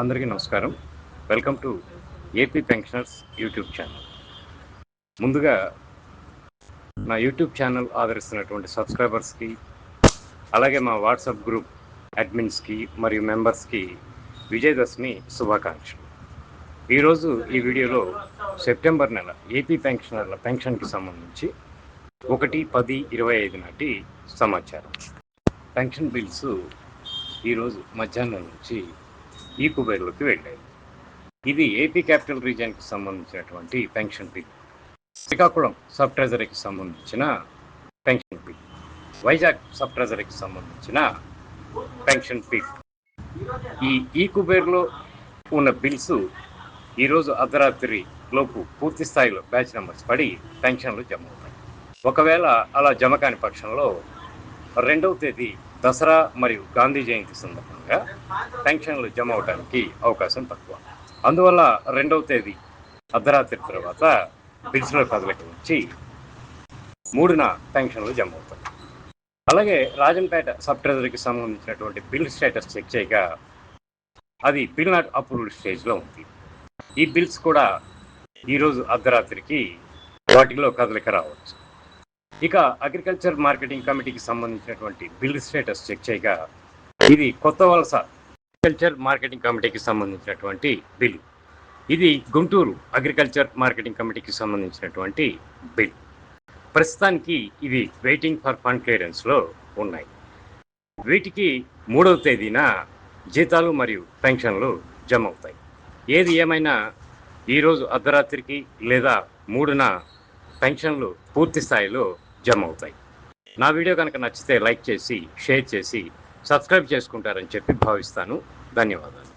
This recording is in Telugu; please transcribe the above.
అందరికీ నమస్కారం. Welcome to AP pensioners YouTube channel ముందుగా నా యూట్యూబ్ ఛానల్ ఆదరిస్తున్నటువంటి సబ్స్క్రైబర్స్కి అలాగే మా వాట్సాప్ గ్రూప్ అడ్మిన్స్కి మరియు మెంబర్స్కి విజయదశమి శుభాకాంక్షలు. ఈరోజు ఈ వీడియోలో సెప్టెంబర్ నెల ఏపీ పెన్షనర్ల పెన్షన్కి సంబంధించి ఒకటి పది ఇరవై ఐదు నాటి సమాచారం. పెన్షన్ బిల్స్ ఈరోజు మధ్యాహ్నం నుంచి ఈ కుబేర్లోకి వెళ్ళాయి. ఇది ఏపీ క్యాపిటల్ రీజియన్కి సంబంధించినటువంటి పెన్షన్ బిల్. శ్రీకాకుళం సబ్ ట్రెజరీకి సంబంధించిన పెన్షన్ బిల్. వైజాగ్ సబ్ ట్రెజరీకి సంబంధించిన పెన్షన్ బిల్. ఈ ఈ కుబేర్లో ఉన్న బిల్స్ ఈరోజు అర్ధరాత్రి లోపు పూర్తి స్థాయిలో బ్యాచ్ నెంబర్స్ పడి పెన్షన్లు జమ అవుతాయి. ఒకవేళ అలా జమ కాని పక్షంలో రెండవ తేదీ దసరా మరియు గాంధీ జయంతి సందర్భంగా పెన్షన్లు జమ అవడానికి అవకాశం తక్కువ. అందువల్ల రెండవ తేదీ అర్ధరాత్రి తర్వాత డిజిటల్ కదలిక వచ్చి మూడున పెన్షన్లు జమ అవుతాయి. అలాగే రాజంపేట సబ్ ట్రెజరీకి సంబంధించినటువంటి బిల్ స్టేటస్ చెక్ చేయగా అది బిల్ నాట్ అప్రూవ్డ్ స్టేజ్లో ఉంది. ఈ బిల్స్ కూడా ఈరోజు అర్ధరాత్రికి వాటిలో కదలిక రావచ్చు. ఇక అగ్రికల్చర్ మార్కెటింగ్ కమిటీకి సంబంధించినటువంటి బిల్ స్టేటస్ చెక్ చేయగా ఇది కొత్త వలస అగ్రికల్చర్ మార్కెటింగ్ కమిటీకి సంబంధించినటువంటి బిల్ ఇది గుంటూరు అగ్రికల్చర్ మార్కెటింగ్ కమిటీకి సంబంధించినటువంటి బిల్. ప్రస్తుతానికి ఇవి వెయిటింగ్ ఫర్ ఫండ్ క్లియరెన్స్లో ఉన్నాయి. వీటికి మూడవ తేదీన జీతాలు మరియు పెన్షన్లు జమ అవుతాయి ఏది ఏమైనా ఈరోజు అర్ధరాత్రికి లేదా మూడున పెన్షన్లు పూర్తి స్థాయిలో జమ అవుతాయి నా వీడియో కనుక నచ్చితే లైక్ చేసి షేర్ చేసి సబ్స్క్రైబ్ చేసుకుంటారని చెప్పి భావిస్తాను. ధన్యవాదాలు.